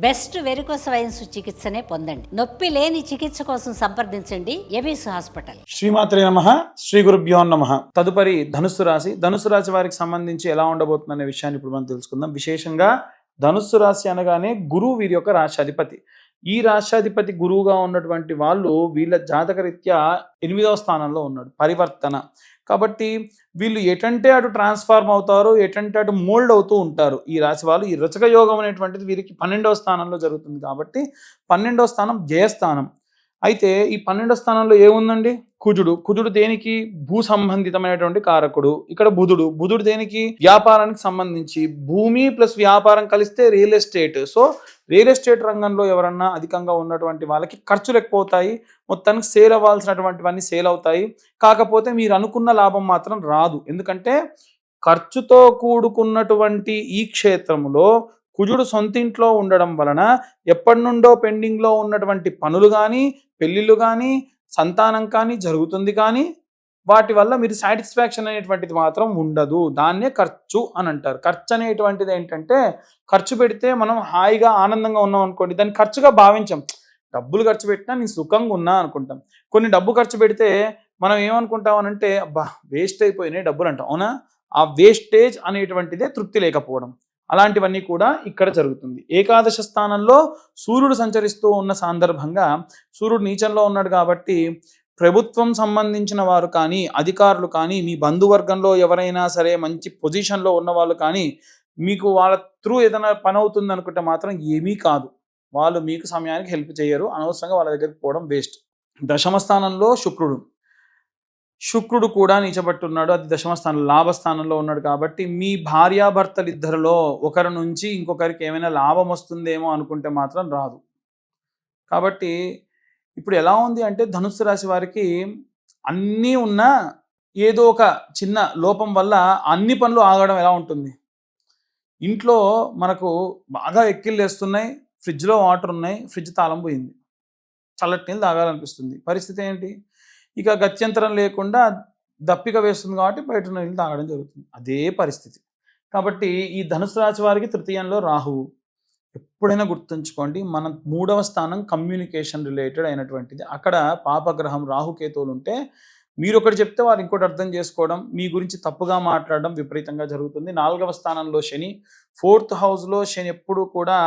Best varicose wines చికిత్సనే పొందండి. నొప్పి లేని చికిత్స కోసం సంప్రదించండి. ఎబిస్ హాస్పిటల్. శ్రీమాత్రే నమ. శ్రీ గురుభ్యో నమ. తదుపరి ధనుసు రాశి. ధనుసు రాశి వారికి సంబంధించి ఎలా ఉండబోతుంది అనే విషయాన్ని ఇప్పుడు మనం తెలుసుకుందాం. విశేషంగా ధనుస్సు రాశి అనగానే గురువు వీరి యొక్క రాష్ట్రాధిపతి ఈ రాష్ట్రాధిపతి గురువుగా ఉన్నటువంటి వాళ్ళు వీళ్ళ జాతకరీత్యా ఎనిమిదవ స్థానంలో ఉన్నాడు పరివర్తన. కాబట్టి వీళ్ళు ఎటంటే అటు ట్రాన్స్ఫార్మ్ అవుతారు ఎటంటే అటు మోల్డ్ అవుతూ ఉంటారు. ఈ రాశి వాళ్ళు ఈ రచక యోగం అనేటువంటిది వీరికి పన్నెండవ స్థానంలో జరుగుతుంది కాబట్టి పన్నెండవ స్థానం జయస్థానం. అయితే ఈ పన్నెండో స్థానంలో ఏముందండి? కుజుడు. కుజుడు దేనికి? భూ సంబంధితమైనటువంటి కారకుడు. ఇక్కడ బుధుడు. బుధుడు దేనికి? వ్యాపారానికి సంబంధించి. భూమి ప్లస్ వ్యాపారం కలిస్తే real estate. So real estate రంగంలో ఎవరన్నా అధికంగా ఉన్నటువంటి వాళ్ళకి ఖర్చులు ఎక్కువ అవుతాయి మొత్తానికి సేల్ అవ్వాల్సినటువంటివన్నీ సేల్ అవుతాయి. కాకపోతే మీరు అనుకున్న లాభం మాత్రం రాదు. ఎందుకంటే ఖర్చుతో కూడుకున్నటువంటి ఈ క్షేత్రంలో కుజుడు సొంతింట్లో ఉండడం వలన ఎప్పటి నుండో పెండింగ్లో ఉన్నటువంటి పనులు కానీ పెళ్ళిళ్ళు కానీ సంతానం కానీ జరుగుతుంది కానీ వాటి వల్ల మీరు సాటిస్ఫాక్షన్ అనేటువంటిది మాత్రం ఉండదు. దాన్నే ఖర్చు అని అంటారు. ఖర్చు అనేటువంటిది ఏంటంటే ఖర్చు పెడితే మనం హాయిగా ఆనందంగా ఉన్నాం అనుకోండి దాన్ని ఖర్చుగా భావించాం. డబ్బులు ఖర్చు పెట్టినా నేను సుఖంగా ఉన్నా అనుకుంటాం. కొన్ని డబ్బు ఖర్చు పెడితే మనం ఏమనుకుంటాం అని అంటే అబ్బా వేస్ట్ అయిపోయినాయి డబ్బులు అంటాం. అవునా? ఆ వేస్టేజ్ అనేటువంటిదే తృప్తి లేకపోవడం. అలాంటివన్నీ కూడా ఇక్కడ జరుగుతుంది. ఏకాదశ స్థానంలో సూర్యుడు సంచరిస్తూ ఉన్న సందర్భంగా సూర్యుడు నీచంలో ఉన్నాడు కాబట్టి ప్రభుత్వం సంబంధించిన వారు కానీ అధికారులు కానీ మీ బంధువర్గంలో ఎవరైనా సరే మంచి పొజిషన్లో ఉన్న వాళ్ళు కానీ మీకు వాళ్ళ త్రూ ఏదైనా పని అవుతుంది అనుకుంటే మాత్రం ఏమీ కాదు. వాళ్ళు మీకు సమయానికి హెల్ప్ చేయరు. అనవసరంగా వాళ్ళ దగ్గరికి పోవడం వేస్ట్. దశమ స్థానంలో శుక్రుడు. శుక్రుడు కూడా నీచబట్టున్నాడు. అది దశమస్థానం లాభస్థానంలో ఉన్నాడు కాబట్టి మీ భార్యాభర్తలు ఇద్దరిలో ఒకరి నుంచి ఇంకొకరికి ఏమైనా లాభం వస్తుందేమో అనుకుంటే మాత్రం రాదు. కాబట్టి ఇప్పుడు ఎలా ఉంది అంటే ధనుస్సు రాశి వారికి అన్నీ ఉన్నా ఏదో ఒక చిన్న లోపం వల్ల అన్ని పనులు ఆగడం ఎలా ఉంటుంది? ఇంట్లో మనకు బాగా ఎక్కిళ్ళు వేస్తున్నాయి ఫ్రిడ్జ్లో వాటర్ ఉన్నాయి ఫ్రిడ్జ్ తాళం పోయింది. చల్లటి నీళ్ళు తాగాలనిపిస్తుంది. పరిస్థితి ఏంటి? ఇక గత్యంతరం లేకుండా దప్పిక వేస్తుంది కాబట్టి బయట నీళ్ళు తాగడం జరుగుతుంది. అదే పరిస్థితి. కాబట్టి ఈ ధనుసు రాశి వారికి తృతీయంలో రాహువు ఎప్పుడైనా గుర్తుంచుకోండి మన మూడవ స్థానం కమ్యూనికేషన్ రిలేటెడ్ అయినటువంటిది. అక్కడ పాపగ్రహం రాహుకేతువులు ఉంటే మీరు ఒకటి చెప్తే వారు ఇంకోటి అర్థం చేసుకోవడం మీ గురించి తప్పుగా మాట్లాడడం విపరీతంగా జరుగుతుంది. నాలుగవ స్థానంలో శని ఫోర్త్ హౌస్లో శని ఎప్పుడు కూడా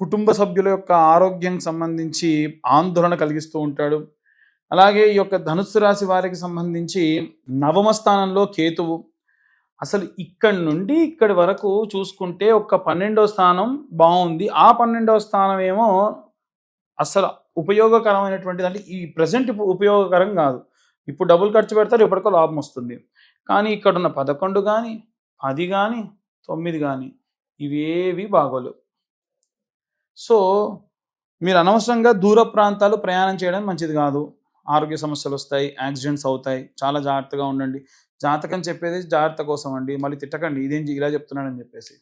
కుటుంబ సభ్యుల యొక్క ఆరోగ్యం సంబంధించి ఆందోళన కలిగిస్తూ ఉంటాడు. అలాగే ఈ యొక్క ధనుస్సు రాశి వారికి సంబంధించి నవమ స్థానంలో కేతువు. అసలు ఇక్కడి నుండి ఇక్కడి వరకు చూసుకుంటే ఒక పన్నెండో స్థానం బాగుంది. ఆ పన్నెండవ స్థానం ఏమో అసలు ఉపయోగకరమైనటువంటిది అంటే ఈ ప్రజెంట్ ఉపయోగకరం కాదు. ఇప్పుడు డబ్బులు ఖర్చు పెడతారు ఎప్పటికో లాభం వస్తుంది. కానీ ఇక్కడ ఉన్న పదకొండు కానీ పది కానీ తొమ్మిది కానీ ఇవేవి బాగోలు సో మీరు అనవసరంగా దూర ప్రాంతాలు ప్రయాణం చేయడం మంచిది కాదు. ఆరోగ్య సమస్యలు వస్తాయి యాక్సిడెంట్స్ అవుతాయి చాలా జాగ్రత్తగా ఉండండి. జాతకం చెప్పేది జాగ్రత్త కోసం అండి మళ్ళీ తిట్టకండి. ఇదేం ఇలా చెప్తున్నాడని చెప్పేసి.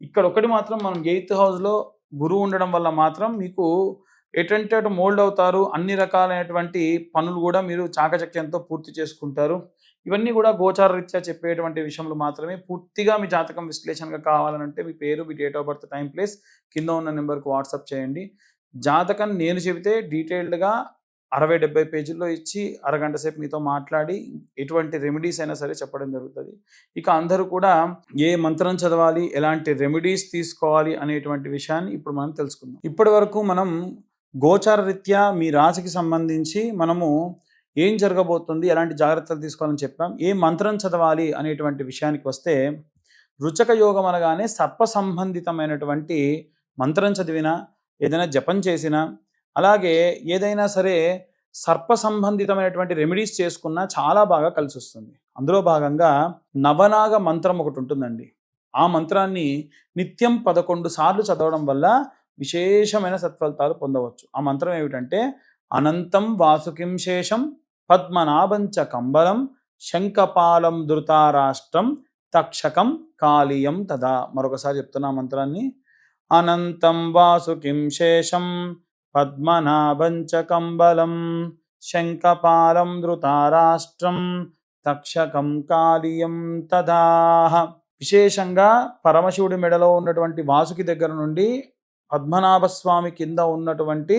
ఇక్కడ ఒకటి మాత్రం మనం ఎయిత్ హౌస్లో గురువు ఉండడం వల్ల మాత్రం మీకు ఎటువంటి అటు మోల్డ్ అవుతారు. అన్ని రకాలైనటువంటి పనులు కూడా మీరు చాకచక్యంతో పూర్తి చేసుకుంటారు. ఇవన్నీ కూడా గోచార రీత్యా చెప్పేటువంటి విషయంలో మాత్రమే పూర్తిగా మీ జాతకం విశ్లేషణగా కావాలంటే మీ పేరు మీ date of birth time place కింద ఉన్న నెంబర్కి వాట్సాప్ చేయండి. జాతకం నేను చెబితే డీటెయిల్డ్గా అరవై డెబ్బై పేజీల్లో ఇచ్చి అరగంట సేపు మీతో మాట్లాడి ఎటువంటి రెమెడీస్ అయినా సరే చెప్పడం జరుగుతుంది. ఇక అందరూ కూడా ఏ మంత్రం చదవాలి ఎలాంటి రెమెడీస్ తీసుకోవాలి అనేటువంటి విషయాన్ని ఇప్పుడు మనం తెలుసుకుందాం. ఇప్పటి వరకు మనం గోచార రీత్యా మీ రాశికి సంబంధించి మనము ఏం జరగబోతుంది ఎలాంటి జాగ్రత్తలు తీసుకోవాలని చెప్పాం. ఏ మంత్రం చదవాలి అనేటువంటి విషయానికి వస్తే రుచక యోగం అనగానే సర్ప సంబంధితమైనటువంటి మంత్రం చదివినా ఏదైనా జపం చేసినా అలాగే ఏదైనా సరే సర్ప సంబంధితమైనటువంటి రెమెడీస్ చేసుకున్నా చాలా బాగా కలిసి వస్తుంది అందులో భాగంగా నవనాగ మంత్రం ఒకటి ఉంటుందండి. ఆ మంత్రాన్ని నిత్యం పదకొండు సార్లు చదవడం వల్ల విశేషమైన సత్ఫలితాలు పొందవచ్చు. ఆ మంత్రం ఏమిటంటే అనంతం వాసుకిం శేషం పద్మనాభంచ కంబలం శంఖపాలం ధృతారాష్ట్రం తక్షకం కాళీయం తదా. మరొకసారి చెప్తున్నా ఆ మంత్రాన్ని. అనంతం వాసుకిం శేషం పద్మనాభంచ కంబలం శంఖపాలం ధృతారాష్ట్రం తక్షకం కాళీయం తదాహ. విశేషంగా పరమశివుడి మెడలో ఉన్నటువంటి వాసుకి దగ్గర నుండి పద్మనాభస్వామి కింద ఉన్నటువంటి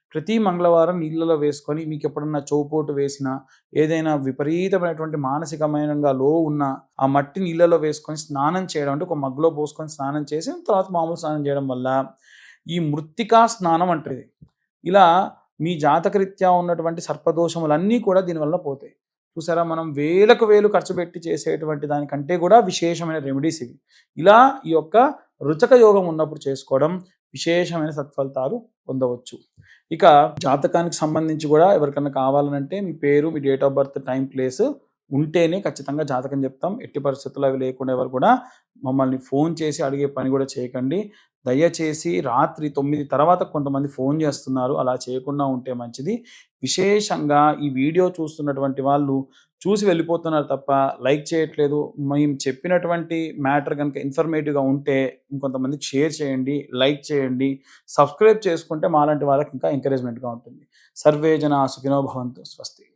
ప్రతి మంగళవారం నీళ్ళలో వేసుకొని మీకు ఎప్పుడన్నా చౌపోటు వేసినా ఏదైనా విపరీతమైనటువంటి మానసికమైనగా లో ఉన్న ఆ మట్టి నీళ్ళలో వేసుకొని స్నానం చేయడం అంటే ఒక మగ్గులో పోసుకొని స్నానం చేసి తర్వాత మామూలు స్నానం చేయడం వల్ల ఈ మృత్తికా స్నానం అంటది. ఇలా మీ జాతకరీత్యా ఉన్నటువంటి సర్పదోషములన్నీ కూడా దీనివల్ల పోతాయి. చూసారా మనం వేలకు వేలు ఖర్చు పెట్టి చేసేటువంటి దానికంటే కూడా విశేషమైన రెమెడీస్ ఇవి. ఇలా ఈ యొక్క రుచక యోగం ఉన్నప్పుడు చేసుకోవడం విశేషమైన సత్ఫలితాలు పొందవచ్చు. ఇక జాతకానికి సంబంధించి కూడా ఎవరికైనా కావాలనంటే మీ పేరు మీ date of birth time place ఉంటేనే ఖచ్చితంగా జాతకం చెప్తాం. ఎట్టి పరిస్థితుల్లో అవి లేకుండా ఎవరు కూడా మమ్మల్ని ఫోన్ చేసి అడిగే పని కూడా చేయకండి. దయచేసి రాత్రి తొమ్మిది తర్వాత కొంతమంది ఫోన్ చేస్తున్నారు. అలా చేయకుండా ఉంటే మంచిది. విశేషంగా ఈ వీడియో చూస్తున్నటువంటి వాళ్ళు చూసి వెళ్ళిపోతున్నారు తప్ప లైక్ చేయట్లేదు. మేము చెప్పినటువంటి మ్యాటర్ కనుక ఇన్ఫర్మేటివ్గా ఉంటే ఇంకొంతమందికి షేర్ చేయండి లైక్ చేయండి సబ్స్క్రైబ్ చేసుకుంటే మాలాంటి వాళ్ళకి ఇంకా ఎంకరేజ్మెంట్గా ఉంటుంది. సర్వే జన సుఖినో భవంతు. స్వస్తి.